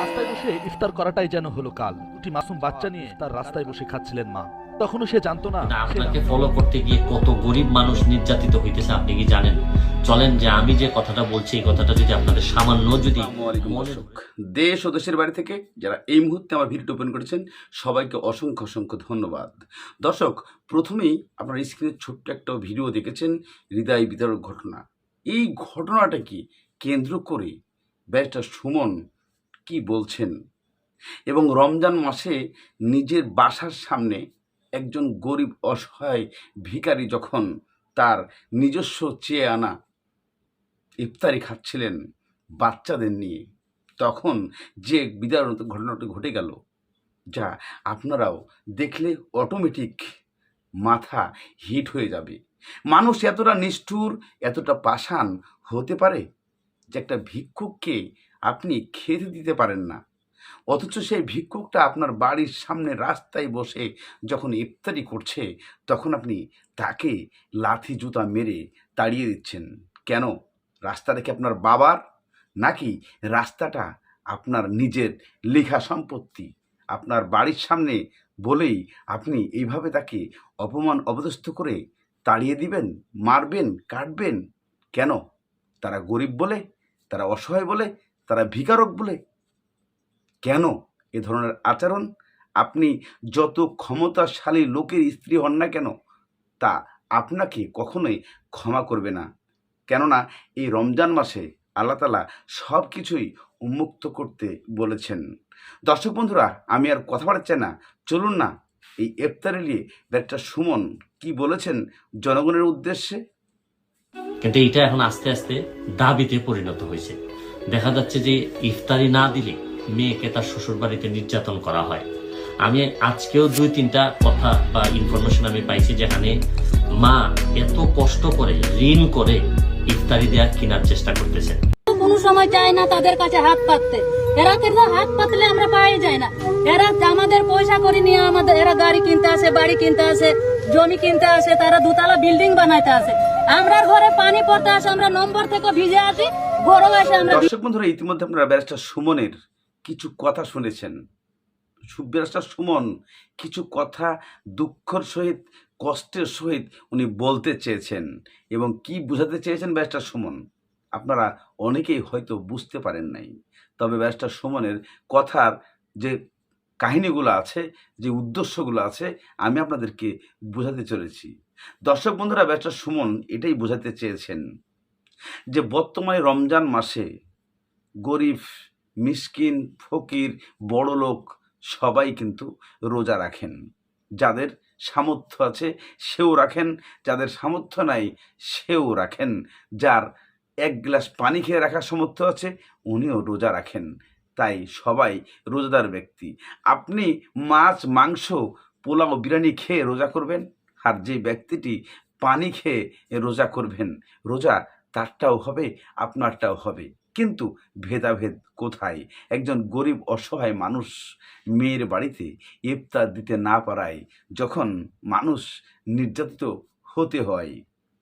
রাস্তায় বসে ইফতার করাটাই যেন হলো কাল। দুটি মাসুম বাচ্চা নিয়ে তার রাস্তায় বসে খাচ্ছিলেন মা। তখনও সে জানতো না না, আপনাকে ফলো করতে গিয়ে কত গরিব মানুষ নির্যাতিত হইতেছে আপনি কি জানেন? চলেন যে আমি যে কথাটা বলছি এই কথাটা যদি আপনাদের সামান্য যদি দেশ ও দেশের বাড়ি থেকে যারা এই মুহূর্তে আমার ভিডিও ওপেন করেছেন সবাইকে অসংখ্য অসংখ্য ধন্যবাদ। দর্শক প্রথমেই আপনার স্ক্রিনে ছোট্ট একটা ভিডিও দেখেছেন হৃদয় বিতরক ঘটনা। এই ঘটনাটাকে কেন্দ্র করে ব্যারিস্টার সুমন কি বলছেন? এবং রমজান মাসে নিজের বাসার সামনে একজন গরিব, অসহায় ভিখারি যখন তার নিজস্ব চেয়ে আনা ইফতারি খাচ্ছিলেন বাচ্চাদের নিয়ে, তখন যে বিদারণ ঘটনাটি ঘটে গেল, যা আপনারাও দেখলে অটোমেটিক মাথা হিট হয়ে যাবে। মানুষ এতটা নিষ্ঠুর, এতটা পাষাণ হতে পারে যে একটা ভিক্ষুককে আপনি খেতে দিতে পারেন না। অথচ সেই ভিক্ষুকটা আপনার বাড়ির সামনে রাস্তায় বসে যখন ইফতারি করছে, তখন আপনি তাকে লাথি জুতা মেরে তাড়িয়ে দিচ্ছেন। কেন? রাস্তাটা কি আপনার বাবার? নাকি রাস্তাটা আপনার নিজের লেখা সম্পত্তি? আপনার বাড়ির সামনে বলেই আপনি এইভাবে তাকে অপমান, অপদস্থ করে তাড়িয়ে দিবেন, মারবেন, কাটবেন। কেন? তারা গরিব বলে, তারা অসহায় বলে, তারা ভিকারক বলে। কেন এ ধরনের আচরণ? আপনি যত ক্ষমতাশালী লোকের স্ত্রী হন না কেন, তা আপনাকে কখনোই ক্ষমা করবে না। কেননা এই রমজান মাসে আল্লাহ তালা সব কিছুই উন্মুক্ত করতে বলেছেন। দর্শক বন্ধুরা, আমি আর কথা বাড়াচ্ছি না। চলুন না এই ইফতারে নিয়ে ডাক্তার সুমন কি বলেছেন জনগণের উদ্দেশ্যে? কিন্তু এটা এখন আস্তে আস্তে দাবিতে পরিণত হয়েছে। দেখা যাচ্ছে যে ইফতারি না দিলে মেয়েকে তার শ্বশুর বাড়িতে নির্যাতন করা হয়। আমি আজকেও দুই তিনটা কথা বা ইনফরমেশন আমি পাইছি যেখানে মা এত কষ্ট করে ঋণ করে ইফতারি দেওয়া কেনার চেষ্টা করতেছে। কোনো সময় চায় না তাদের কাছে হাত পাততে। এরা কিন্তু হাত পাতলে আমরা পাই যাই না। এরা আমাদের পয়সা করে নিয়ে আমাদের এরা গাড়ি কিনতে আসে, বাড়ি কিনতে আসে, জমি কিনতে আসে, তারা দুতলা বিল্ডিং বানাইতে আসে। আমরা ঘরে পানি পড়তে আসে, আমরা নম্বর থেকে ভিজে আসি এসে আমরা দর্শক বন্ধুরা, ইতিমধ্যে আপনারা ব্যারিস্টার সুমনের কিছু কথা শুনেছেন। সু- ব্যারিস্টার সুমন কিছু কথা দুঃখর সহিত, কষ্টের সহিত উনি বলতে চেয়েছেন এবং কি বোঝাতে চেয়েছেন ব্যারিস্টার সুমন, আপনারা অনেকেই হয়তো বুঝতে পারেন নাই। তবে ব্যারিস্টার সুমনের কথার যে কাহিনীগুলো আছে, যে উদ্দেশ্যগুলো আছে, আমি আপনাদেরকে বোঝাতে চলেছি। দর্শক বন্ধুরা, ব্যারিস্টার সুমন এটাই বোঝাতে চেয়েছেন যে বর্তমানে রমজান মাসে গরিব, মিসকিন, ফকির বড়লোক সবাই কিন্তু রোজা রাখেন। যাদের সামর্থ্য আছে সেও রাখেন, যাদের সামর্থ্য নাই সেও রাখেন, যার এক গ্লাস পানি খেয়ে রাখার সামর্থ্য আছে, উনিও রোজা রাখেন। তাই সবাই রোজাদার ব্যক্তি। আপনি মাছ, মাংস, পোলাও, বিরিয়ানি খেয়ে রোজা করবেন? আর যে ব্যক্তিটি পানি খেয়ে রোজা করবেন, রোজা তারটাও হবে, আপনারটাও হবে। কিন্তু ভেদাভেদ কোথায়? একজন গরিব, অসহায় মানুষ মেয়ের বাড়িতে ইফতার দিতে না পারায় যখন মানুষ নির্যাতিত হতে হয়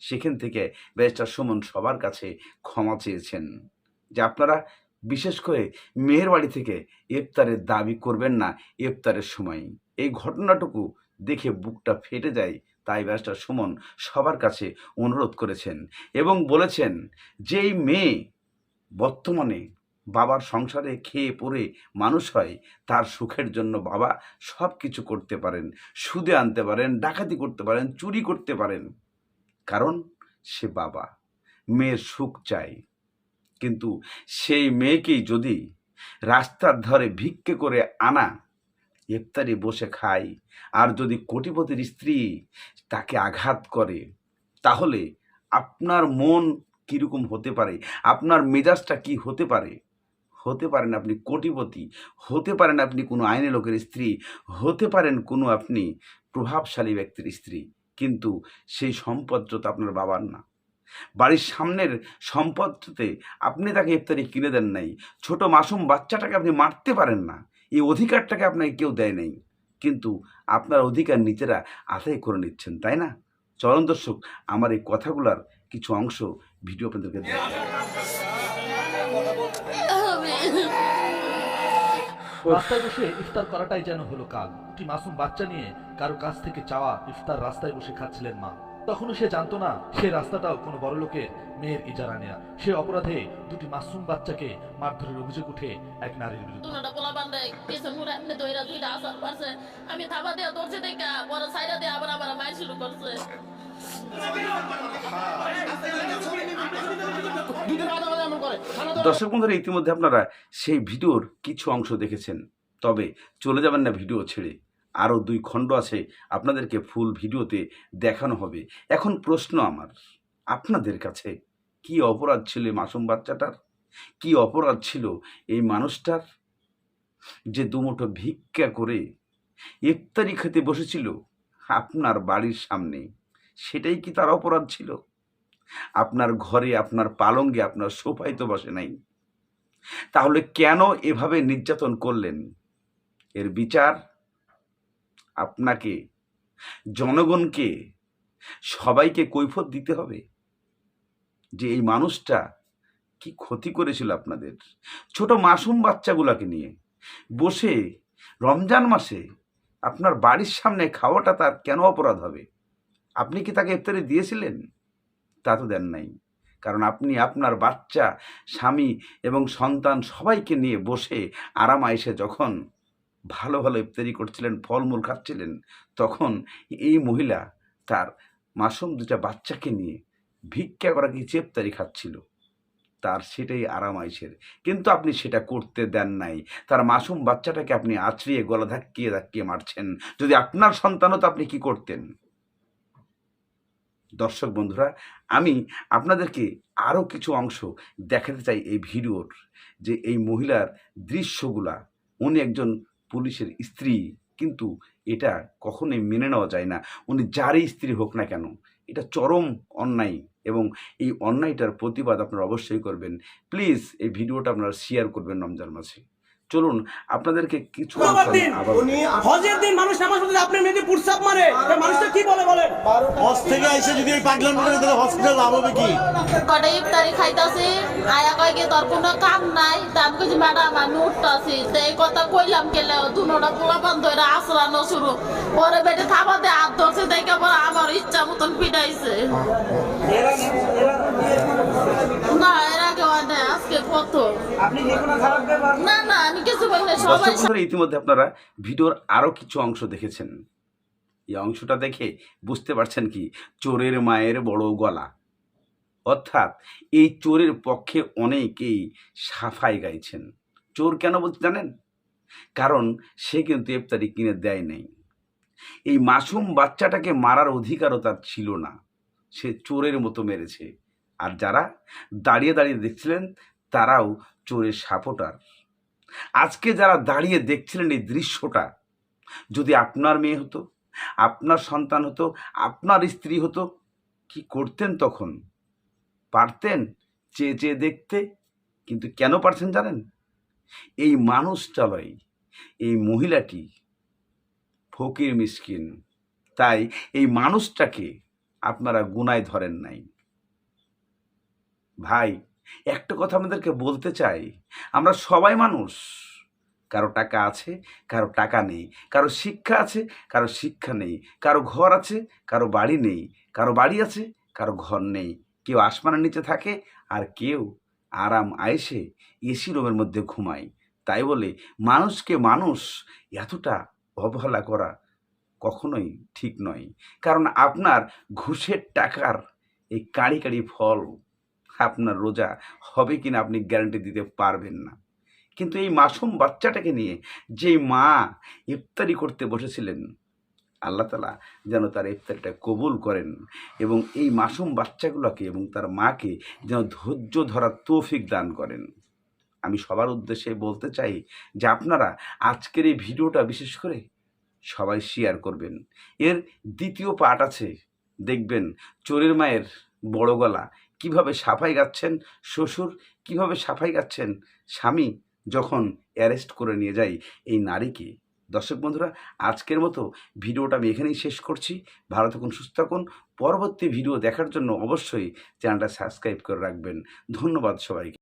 সেখান থেকে ব্যারিস্টার সুমন সবার কাছে ক্ষমা চেয়েছেন। যে আপনারা বিশেষ করে মেয়ের বাড়ি থেকে ইফতারের দাবি করবেন না ইফতারের সময়। এই ঘটনাটুকু দেখে বুকটা ফেটে যায়, তাই ব্যারিস্টার সুমন সবার কাছে অনুরোধ করেছেন এবং বলেছেন যেই মেয়ে বর্তমানে বাবার সংসারে খেয়ে পড়ে মানুষ হয়, তার সুখের জন্য বাবা সব কিছু করতে পারেন। সুদে আনতে পারেন, ডাকাতি করতে পারেন, চুরি করতে পারেন। কারণ সে বাবা। মেয়ের সুখ চাই। কিন্তু সেই মেয়েকেই যদি রাস্তার ধারে ভিক্ষে করে আনা, ইফতারি বসে খায় আর যদি কোটিপতির স্ত্রী তাকে আঘাত করে, তাহলে আপনার মন কীরকম হতে পারে? আপনার মেজাজটা কি হতে পারে? হতে পারেন আপনি কোটিপতি, হতে পারেন আপনি কোনো আইনে লোকের স্ত্রী, হতে পারেন কোনো আপনি প্রভাবশালী ব্যক্তির স্ত্রী। কিন্তু সেই সম্পদটা তো আপনার বাবার না। বাড়ির সামনের সম্পদটাতে আপনি তাকে ইফতারি কিনে দেন নাই। ছোট মাসুম বাচ্চাটাকে আপনি মারতে পারেন না। এই অধিকারটাকে আপনাকে কেউ দেয় নাই। কিন্তু আপনার অধিকার নিজেরা আদায় করে নিচ্ছেন, তাই না? চরণ দর্শক, আমার এই কথাগুলার কিছু অংশ ভিডিও আপনাদেরকে দেয় রাস্তায় বসে ইফতার করাটাই যেন হলো কাল দুটি মাসুম বাচ্চা নিয়ে কারও কাছ থেকে চাওয়া ইফতার রাস্তায় বসে খাচ্ছিলেন মা। তখনও সে জানতো না সে রাস্তাটাও কোনো বড় লোকের মেয়ের ইজারা নেয়া। সে অপরাধে দুটি মাসুম বাচ্চাকে মারধরের অভিযোগ উঠে এক নারীর বিরুদ্ধে। আমি থাবা দিয়ে ধরছি দেখা পরে সাইডা দিয়ে আবার আবার মাই শুরু করছে। দর্শক বন্ধুরা, ইতিমধ্যে আপনারা সেই ভিডিওর কিছু অংশ দেখেছেন। তবে চলে যাবেন না ভিডিও ছেড়ে। আরও দুই খণ্ড আছে আপনাদেরকে ফুল ভিডিওতে দেখানো হবে। এখন প্রশ্ন আমার, আপনাদের কাছে কি অপরাধ ছিল এই মাসুম বাচ্চাটার? কি অপরাধ ছিল এই মানুষটার? যে দুমুঠো ভিক্ষা করে ইফতারি খেতে বসেছিল আপনার বাড়ির সামনে। সেটাই কি তার অপরাধ ছিল? আপনার ঘরে, আপনার পালঙ্গে, আপনার সোফায় তো বসে নাই। তাহলে কেন এভাবে নির্যাতন করলেন? এর বিচার আপনাকে, জনগণকে, সবাইকে কৈফত দিতে হবে? যে এই মানুষটা কি ক্ষতি করেছিল আপনাদের? ছোট মাসুম বাচ্চাগুলোকে নিয়ে বসে রমজান মাসে আপনার বাড়ির সামনে খাওয়াটা তার কেন অপরাধ হবে? আপনি কি তাকে ইফতারি দিয়েছিলেন? তা তো দেন নাই। কারণ আপনি আপনার বাচ্চা, স্বামী এবং সন্তান সবাইকে নিয়ে বসে আরাম আয়েসে যখন ভালো ভালো ইফতারি করছিলেন, ফলমূল খাচ্ছিলেন, তখন এই মহিলা তার মাসুম দুটা বাচ্চাকে নিয়ে ভিক্ষা করা কি চেপতারি খাচ্ছিল, তার সেটাই আরাম আয়েসের কিন্তু আপনি সেটা করতে দেন নাই। তার মাসুম বাচ্চাটাকে আপনি আছড়িয়ে, গলা ধাক্কিয়ে ধাক্কিয়ে মারছেন। যদি আপনার সন্তানও তো আপনি কি করতেন? দর্শক বন্ধুরা, আমি আপনাদেরকে আরও কিছু অংশ দেখাতে চাই এই ভিডিওর, যে এই মহিলার দৃশ্যগুলা। উনি একজন পুলিশের স্ত্রী, কিন্তু এটা কখনোই মেনে নেওয়া যায় না। উনি যারই স্ত্রী হোক না কেন, এটা চরম অন্যায় এবং এই অন্যায়টার প্রতিবাদ আপনারা অবশ্যই করবেন। প্লিজ এই ভিডিওটা আপনারা শেয়ার করবেন রমজান মাসে। চলুন আপনাদেরকে কিছু অংশ শুক্রবার আমি দিন আবার হজের দিন মানুষ নামাজ পড়তে আপনার মেয়েকে পুরসাপ মারে। মানুষটা কি বলে বলেন? হজ থেকে এসে যদি এই পাগলাম করে তাহলে হসপিটাল লাভ হবে কি? কটা ইফতারি খাইতাছি আয়া কয় কি তোর কোনো কাম নাই তা আমি কইছি ম্যাডাম আমি উঠতাছি। তো এই কথা কইলাম পোলা বান্ধ আসরানো শুরু। পরে বেটে হাত ধরছে দেখে পরে আমার ইচ্ছা মতন পিটাইছে। না এর আগে আজকে প্রথম আপনি যে কোনো খারাপ ব্যাপার না না আমি কিছু বলি না সবাই বন্ধুরা ইতিমধ্যে আপনারা ভিডিওর আরও কিছু অংশ দেখেছেন। এই অংশটা দেখে বুঝতে পারছেন কি? চোরের মায়ের বড় গলা। অর্থাৎ এই চোরের পক্ষে অনেকেই সাফাই গাইছেন। চোর কেন বলতে জানেন? কারণ সে কিন্তু ইফতারি কিনে দেয় নাই। এই মাসুম বাচ্চাটাকে মারার অধিকারও তার ছিল না। সে চোরের মতো মেরেছে। আর যারা দাঁড়িয়ে দাঁড়িয়ে দেখছিলেন, তারাও চোরের সাপোটার। আজকে যারা দাঁড়িয়ে দেখছিলেন এই দৃশ্যটা, যদি আপনার মেয়ে হতো, আপনার সন্তান হতো, আপনার স্ত্রী হতো, কি করতেন তখন? পারতেন চেয়ে চেয়ে দেখতে? কিন্তু কেন পারছেন জানেন? এই মানুষটালয়, এই মহিলাটি ফকির মিসকিন। তাই এই মানুষটাকে আপনারা গুনায় ধরেন নাই। ভাই, একটা কথা আমাদেরকে বলতে চাই। আমরা সবাই মানুষ। কারও টাকা আছে, কারও টাকা নেই। কারও শিক্ষা আছে, কারও শিক্ষা নেই। কারও ঘর আছে, কারও বাড়ি নেই। কারও বাড়ি আছে, কারও ঘর নেই। কেউ আসমানের নিচে থাকে আর কেউ আরাম আয়েসে এসি রুমের মধ্যে ঘুমায়। তাই বলে মানুষকে মানুষ এতটা অবহেলা করা কখনোই ঠিক নয়। কারণ আপনার ঘুষের টাকার এই কাড়ি কাড়ি ফল আপনার রোজা হবে কিনা আপনি গ্যারান্টি দিতে পারবেন না। কিন্তু এই মাসুম বাচ্চাটাকে নিয়ে যে মা ইফতারি করতে বসেছিলেন, আল্লাহ তালা যেন তার ইফতারিটা কবুল করেন এবং এই মাসুম বাচ্চাগুলোকে এবং তার মাকে যেন ধৈর্য ধরার তৌফিক দান করেন। আমি সবার উদ্দেশ্যে বলতে চাই যে আপনারা আজকের এই ভিডিওটা বিশেষ করে সবাই শেয়ার করবেন। এর দ্বিতীয় পার্ট আছে, দেখবেন চোরের মায়ের বড় গলা কীভাবে সাফাই গাচ্ছেন শ্বশুর? কীভাবে সাফাই গাচ্ছেন স্বামী যখন অ্যারেস্ট করে নিয়ে যাই এই নারীকে? দর্শক বন্ধুরা, আজকের মতো ভিডিওটা আমি এখানেই শেষ করছি। ভালো থাকুন, সুস্থ থাকুন। পরবর্তী ভিডিও দেখার জন্য অবশ্যই চ্যানেলটা সাবস্ক্রাইব করে রাখবেন। ধন্যবাদ সবাইকে।